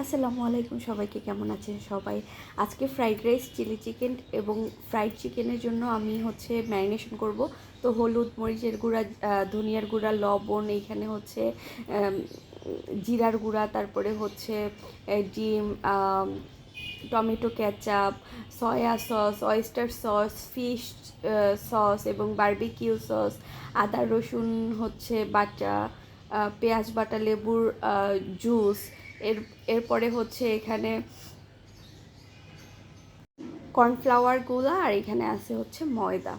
আসসালামু আলাইকুম সবাইকে, কেমন আছেন সবাই? আজকে ফ্রাইড রাইস চিলি চিকেন এবং ফ্রাইড চিকেনের জন্য আমি হচ্ছে ম্যারিনেশন করব। তো হলুদ মরিচের গুঁড়া ধনিয়ার গুঁড়া, লবণ, এইখানে হচ্ছে জিরার গুঁড়া, তারপরে হচ্ছে ডিম tomato ketchup soya sauce oyster sauce fish sauce এবং বারবিকিউ সস আদা রসুন হচ্ছে বাটা পেঁয়াজ বাটা, লেবুর জুস এর, এরপরে হচ্ছে এখানে কর্নফ্লাওয়ারগুলা আর এখানে আছে হচ্ছে ময়দা।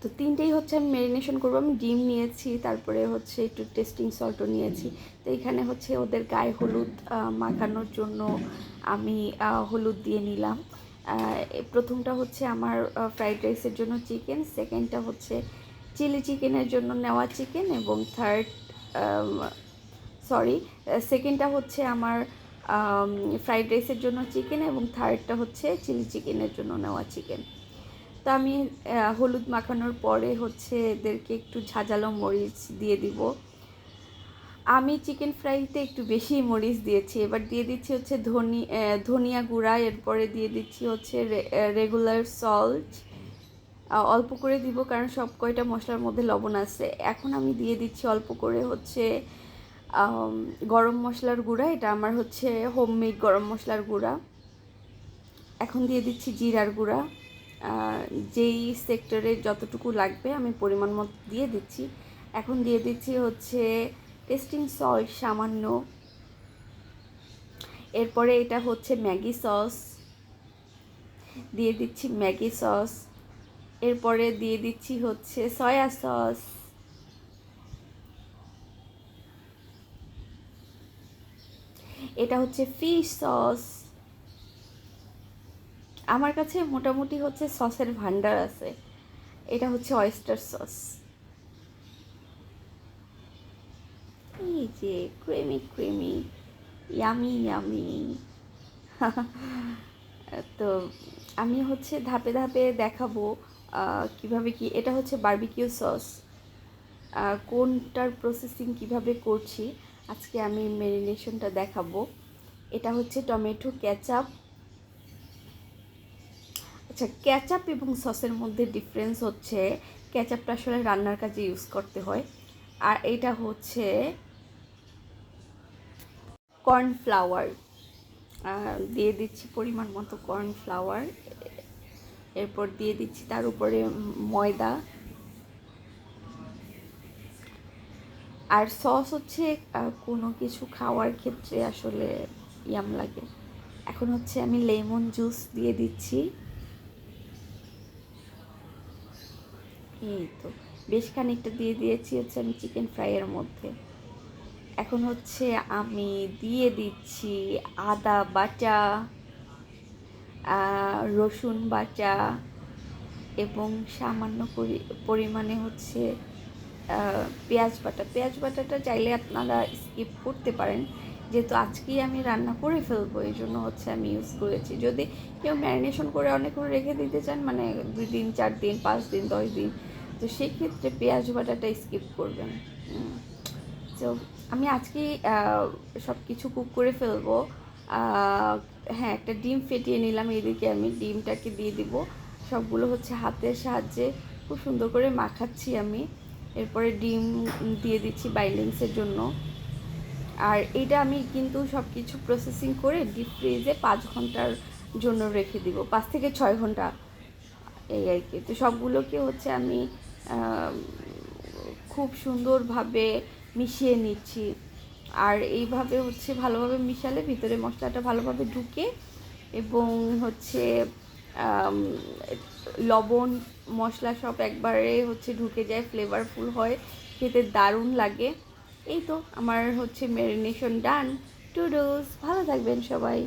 তো তিনটেই হচ্ছে আমি ম্যারিনেশন করব। আমি ডিম নিয়েছি, তারপরে হচ্ছে একটু টেস্টিং সল্টও নিয়েছি। তো এখানে হচ্ছে ওদের গায়ে হলুদ মাখানোর জন্য আমি হলুদ দিয়ে নিলাম। প্রথমটা হচ্ছে আমার ফ্রাইড রাইসের জন্য চিকেন সেকেন্ডটা হচ্ছে চিলি চিকেনের জন্য নেওয়া চিকেন এবং থার্ড সরি সেকেন্ডটা হচ্ছে আমার ফ্রাইড রাইসের জন্য চিকেন এবং থার্ডটা হচ্ছে চিলি চিকেনের জন্য নেওয়া চিকেন তো আমি হলুদ মাখানোর পরে হচ্ছে এদেরকে একটু ঝাঁঝালো মরিচ দিয়ে দিব। আমি চিকেন ফ্রাইতে একটু বেশি মরিচ দিয়েছি, এবার দিয়ে দিচ্ছি হচ্ছে ধনি ধনিয়া গুঁড়া, এরপরে দিয়ে দিচ্ছি হচ্ছে রেগুলার সল্ট অল্প করে দিব কারণ সব কয়টা মশলার মধ্যে লবণ আছে। এখন আমি দিয়ে দিচ্ছি অল্প করে হচ্ছে গরম মশলার গুঁড়া, এটা আমার হচ্ছে হোমমেড গরম মশলার গুঁড়া। এখন দিয়ে দিচ্ছি জিরার গুঁড়া। যেই সেক্টরে যতটুকু লাগবে আমি পরিমাণ মতো দিয়ে দিচ্ছি। এখন দিয়ে দিচ্ছি হচ্ছে টেস্টিং সল্ট সামান্য। এরপরে এটা হচ্ছে ম্যাগি সস। দিয়ে দিচ্ছি ম্যাগি সস। এরপরে দিয়ে দিচ্ছি হচ্ছে সয়া সস। এটা হচ্ছে ফিশ সস আমার কাছে মোটামুটি হচ্ছে সসের ভান্ডার আছে। এটা হচ্ছে অয়েস্টার সস এই যে ক্রেমি ক্রেমি ইয়ামি ইয়ামি তো আমি হচ্ছে ধাপে ধাপে দেখাবো কীভাবে কি, এটা হচ্ছে বার্বিকিউ সস কোনটার প্রসেসিং কীভাবে করছি আজকে আমি মেরিনেশনটা দেখাবো। এটা হচ্ছে টমেটো কেচাপ আচ্ছা ক্যাচাপ এবং সসের মধ্যে ডিফারেন্স হচ্ছে ক্যাচাপটা আসলে রান্নার কাজে ইউজ করতে হয়। আর এটা হচ্ছে কর্নফ্লাওয়ার দিয়ে দিচ্ছি পরিমাণ মতো কর্নফ্লাওয়ার এরপর দিয়ে দিচ্ছি তার উপরে ময়দা। আর সস হচ্ছে কোনো কিছু খাওয়ার ক্ষেত্রে আসলে ইয়াম লাগে। এখন হচ্ছে আমি লেমন জুস দিয়ে দিচ্ছি। এই তো, বেশ খানিকটা দিয়ে দিয়েছি হচ্ছে আমি চিকেন ফ্রাইয়ের মধ্যে। এখন হচ্ছে আমি দিয়ে দিচ্ছি আদা বাটা রসুন বাটা এবং সামান্য পরি- পরিমাণে হচ্ছে পেঁয়াজ বাটা। পেঁয়াজ বাটাটা চাইলে আপনারা স্কিপ করতে পারেন। যেহেতু আজকেই আমি রান্না করে ফেলব, এই জন্য হচ্ছে আমি ইউজ করেছি। যদি কেউ ম্যারিনেশন করে অনেকক্ষণ রেখে দিতে চান মানে দুই দিন, চার দিন, পাঁচ দিন, দশ দিন, তো সেক্ষেত্রে পেঁয়াজ বাটাটা স্কিপ করবেন। তো আমি আজকেই সব কিছু কুক করে ফেলব। হ্যাঁ একটা ডিম ফেটিয়ে নিলাম এদিকে আমি। ডিমটাকে দিয়ে দিব। সবগুলো হচ্ছে হাতের সাহায্যে খুব সুন্দর করে মাখাচ্ছি আমি। এরপরে ডিম দিয়ে দিচ্ছি বাইন্ডিংসের জন্য। আর এটা আমি কিন্তু সব কিছু প্রসেসিং করে ডিপ ফ্রিজে পাঁচ ঘণ্টার জন্য রেখে দিব। পাঁচ থেকে ছয় ঘণ্টা এই আর কি। তো সবগুলোকে হচ্ছে আমি খুব সুন্দরভাবে মিশিয়ে নিচ্ছি। আর এইভাবে হচ্ছে ভালোভাবে মিশালে ভিতরে মশলাটা ভালোভাবে ঢুকে এবং হচ্ছে লবণ, মশলা সব একবারে হচ্ছে ঢুকে যায় ফ্লেভারফুল হয়, খেতে দারুণ লাগে। এই তো, আমার হচ্ছে ম্যারিনেশন ডান টু ডোজ ভালো থাকবেন সবাই।